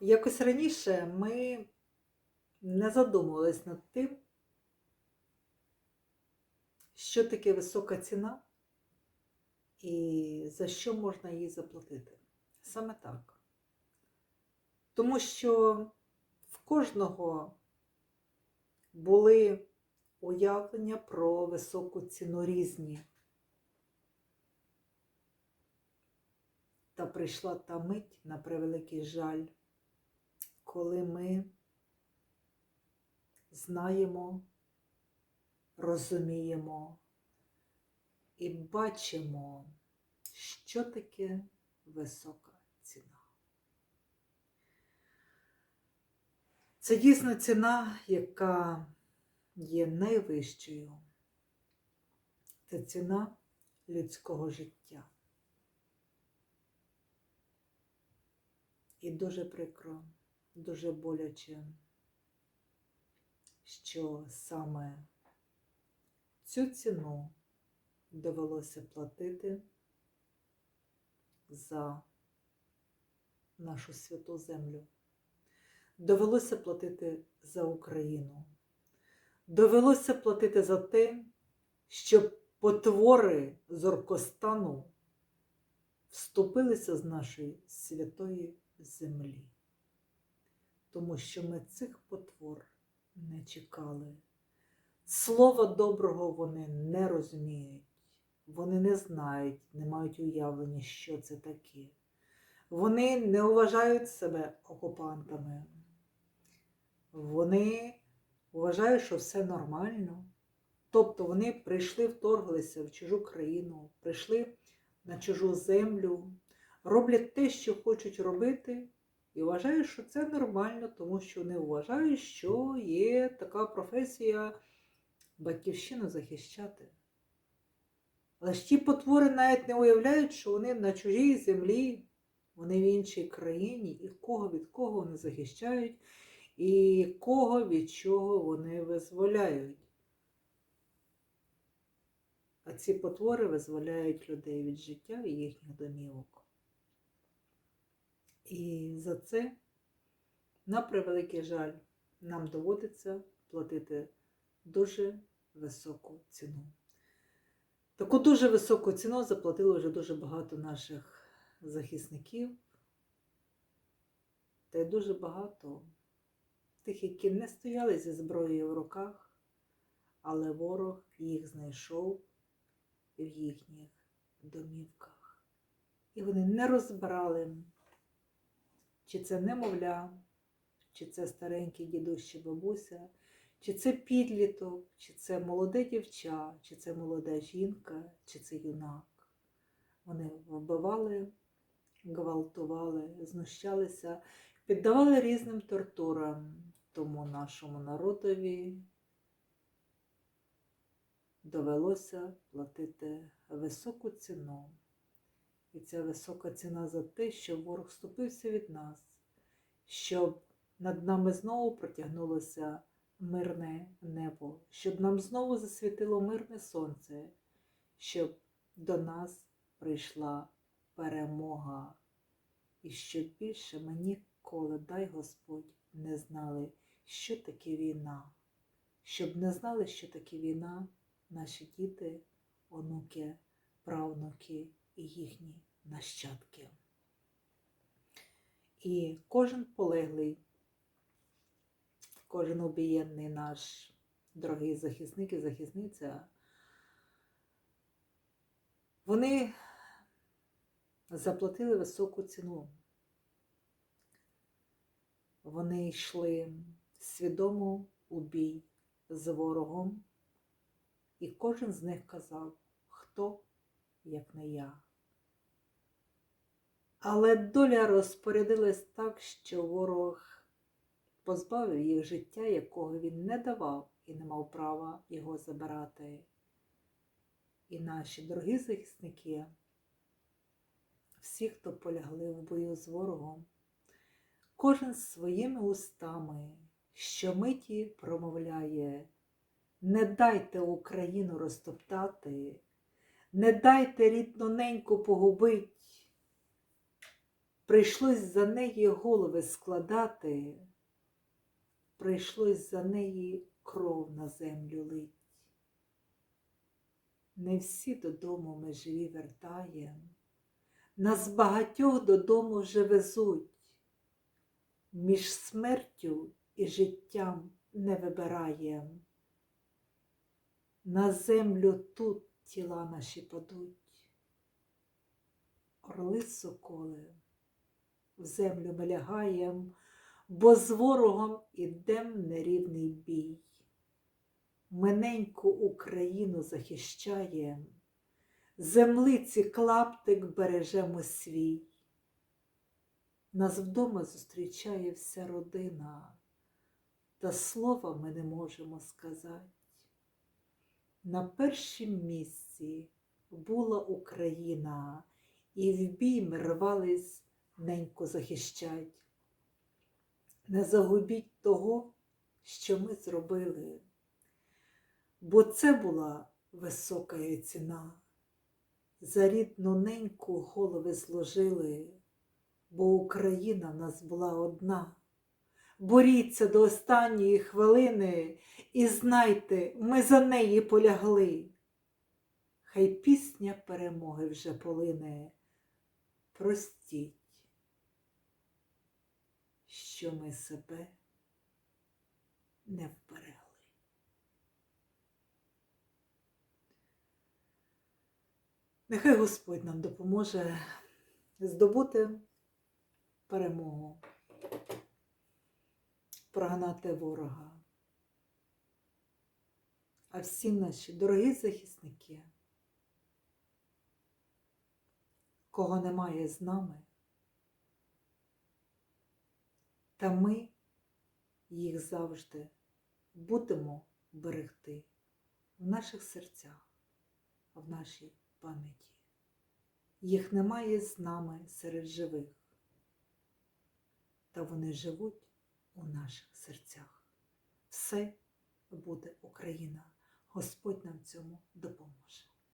Якось раніше ми не задумувались над тим, що таке висока ціна і за що можна її заплатити. Саме так. Тому що в кожного були уявлення про високу ціну різні. Та прийшла та мить на превеликий жаль, коли ми знаємо, розуміємо і бачимо, що таке висока ціна. Це дійсно ціна, яка є найвищою. Це ціна людського життя. І дуже прикро, дуже боляче, що саме цю ціну довелося платити за нашу святу землю. Довелося платити за Україну. Довелося платити за те, щоб потвори з Оркостану вступилися з нашої святої землі. Тому що ми цих потвор не чекали. Слова доброго вони не розуміють, вони не знають, не мають уявлення, що це таке. Вони не вважають себе окупантами. Вони вважають, що все нормально. Тобто вони прийшли, вторглися в чужу країну, прийшли на чужу землю, роблять те, що хочуть робити, і вважають, що це нормально, тому що вони вважають, що є така професія батьківщину захищати. Але ж ті потвори навіть не уявляють, що вони на чужій землі, вони в іншій країні, і кого від кого вони захищають, і кого від чого вони визволяють. А ці потвори визволяють людей від життя і їхніх домівок. І за це, на превеликий жаль, нам доводиться платити дуже високу ціну. Таку дуже високу ціну заплатили вже дуже багато наших захисників, та й дуже багато тих, які не стояли зі зброєю в руках, але ворог їх знайшов в їхніх домівках. І вони не розбирали, чи це немовля, чи це старенький дідусь чи бабуся, чи це підліток, чи це молоде дівча, чи це молода жінка, чи це юнак. Вони вбивали, гвалтували, знущалися, піддавали різним тортурам тому нашому народові довелося платити високу ціну. І ця висока ціна за те, що ворог вступився від нас, щоб над нами знову протягнулося мирне небо, щоб нам знову засвітило мирне сонце, щоб до нас прийшла перемога. І щоб більше ми ніколи, дай Господь, не знали, що таке війна, щоб не знали, що таке війна наші діти, онуки, правнуки і їхні нащадки. І кожен полеглий, кожен обієнний наш дорогий захисник і захисниця, вони заплатили високу ціну. Вони йшли свідомо у бій з ворогом. І кожен з них казав, хто, як не я. Але доля розпорядилась так, що ворог позбавив їх життя, якого він не давав і не мав права його забирати. І наші дорогі захисники, всі, хто полягли в бою з ворогом, кожен своїми устами щомиті промовляє. Не дайте Україну розтоптати, не дайте рідну неньку погубить. Прийшлось за неї голови складати, прийшлось за неї кров на землю лить. Не всі додому ми живі вертаєм, нас багатьох додому вже везуть, між смертю і життям не вибираєм. На землю тут тіла наші падуть. Орли соколи, в землю ми лягаєм, бо з ворогом ідем нерівний бій. Миненьку Україну захищаєм, землиці клаптик бережемо свій. Нас вдома зустрічає вся родина, та слова ми не можемо сказати. На першім місці була Україна, і в бій ми рвались неньку захищать. Не загубіть того, що ми зробили, бо це була висока ціна. За рідну неньку голови зложили, бо Україна нас була одна. Боріться до останньої хвилини і знайте, ми за неї полягли. Хай пісня перемоги вже полине. Простіть, що ми себе не вберегли. Нехай Господь нам допоможе здобути перемогу, прогнати ворога. А всі наші дорогі захисники, кого немає з нами, та ми їх завжди будемо берегти в наших серцях, в нашій пам'яті. Їх немає з нами серед живих, та вони живуть у наших серцях. Все буде Україна. Господь нам цьому допоможе.